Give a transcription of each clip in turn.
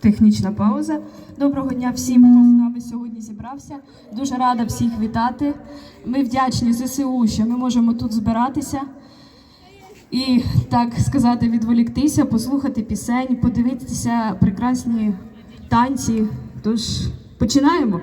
технічна пауза. Доброго дня всім, хто з нами сьогодні зібрався. Дуже рада всіх вітати. Ми вдячні ЗСУ, що ми можемо тут збиратися і так сказати, відволіктися, послухати пісень, подивитися прекрасні танці. Тож починаємо.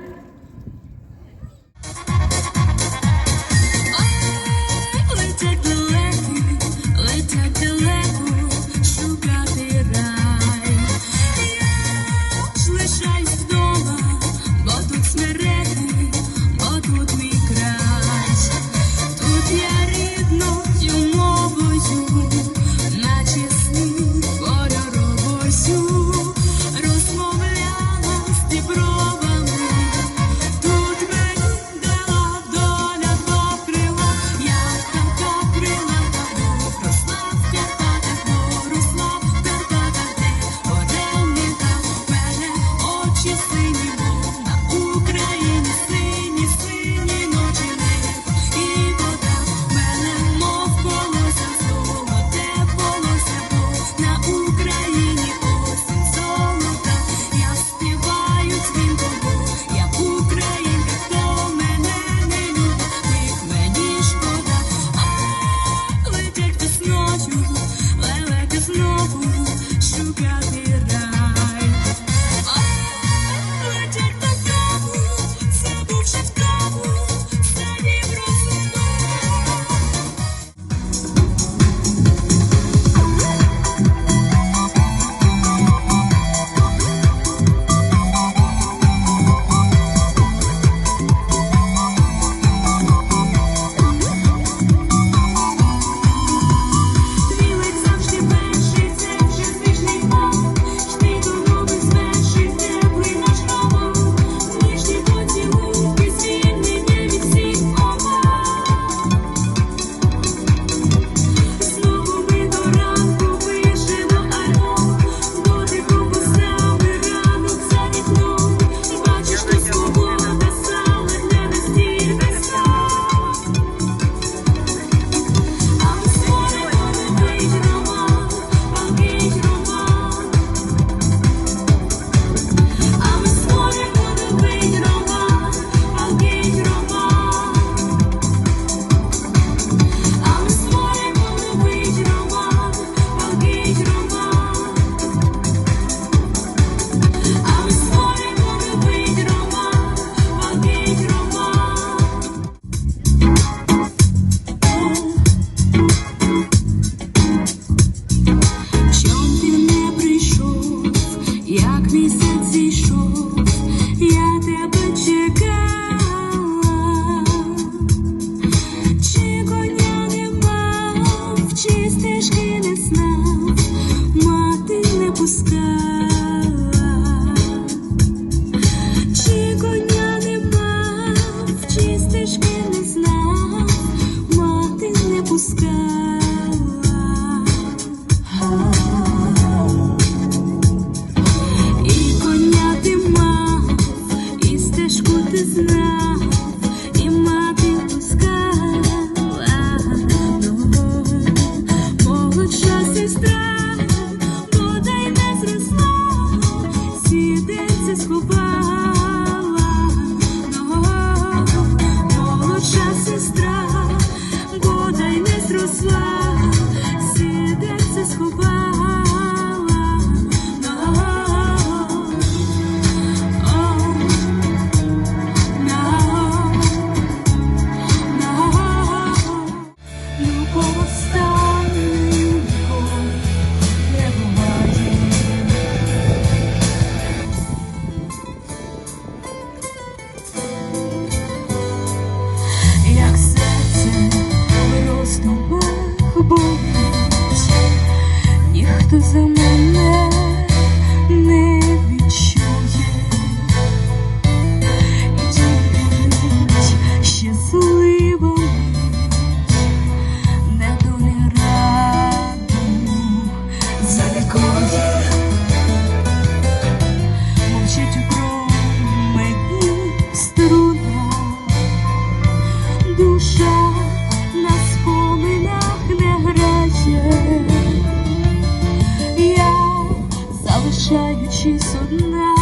прощаючись одна.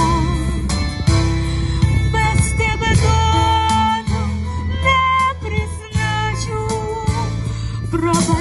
без тебе долю не призначу. Проба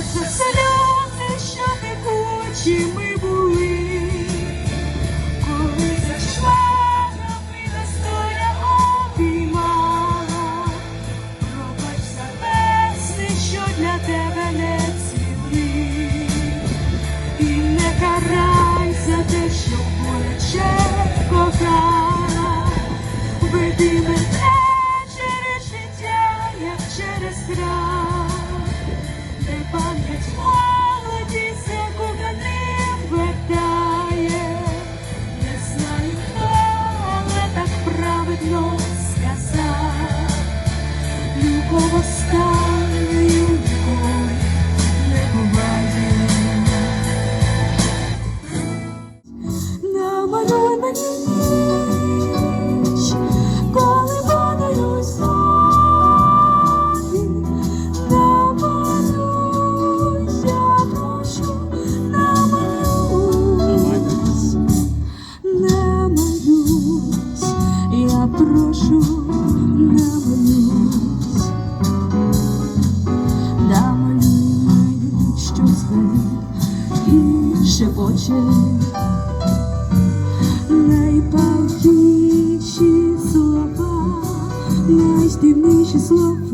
шепоче найпалкіші слова, найстивніші слова.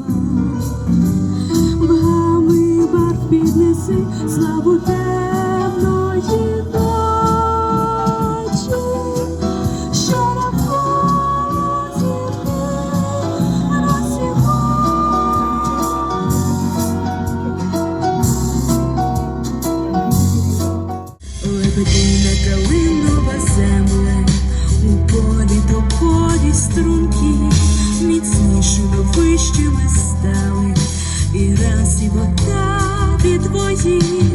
You.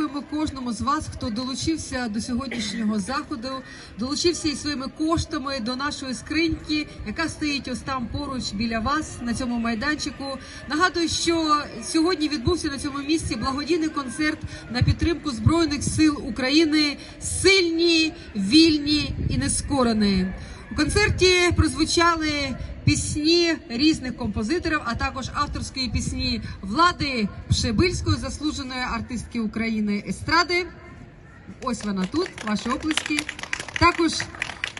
Дякуємо кожному з вас, хто долучився до сьогоднішнього заходу, долучився і своїми коштами до нашої скриньки, яка стоїть ось там поруч біля вас на цьому майданчику. Нагадую, що сьогодні відбувся на цьому місці благодійний концерт на підтримку збройних сил України сильні, вільні і нескорені. У концерті прозвучали пісні різних композиторів, а також авторської пісні влади Пшебильської, заслуженої артистки України естради. Ось вона тут, ваші оплески. Також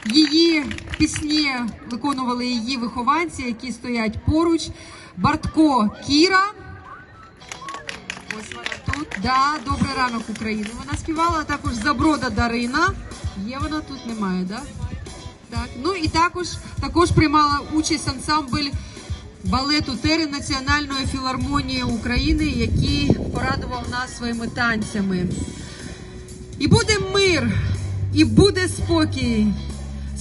її пісні виконували її вихованці, які стоять поруч. Бартко Кіра. Ось вона тут. Да, добрий ранок України. Вона співала а також Заброда Дарина. Є вона тут, немає, да? Так. Ну і також, також приймала участь ансамбль балету Терен Національної філармонії України, який порадував нас своїми танцями. І буде мир, і буде спокій,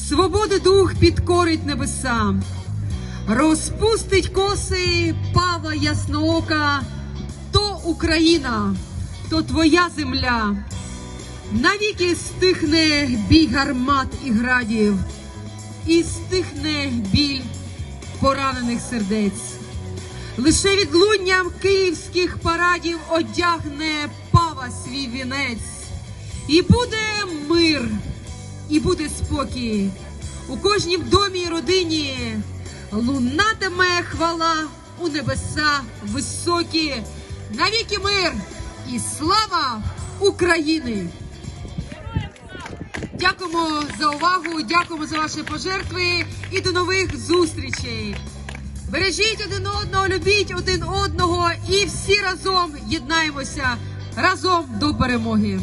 свободи дух підкорить небеса, розпустить коси Павла Ясноока, то Україна, то твоя земля. Навіки стихне бій гармат і градів, і стихне біль поранених сердець. Лише відлунням київських парадів одягне пава свій вінець. І буде мир, і буде спокій. У кожнім домі і родині лунатиме хвала у небеса високі. Навіки мир і слава України! Дякуємо за увагу, дякуємо за ваші пожертви і до нових зустрічей. Бережіть один одного, любіть один одного і всі разом єднаємося разом до перемоги.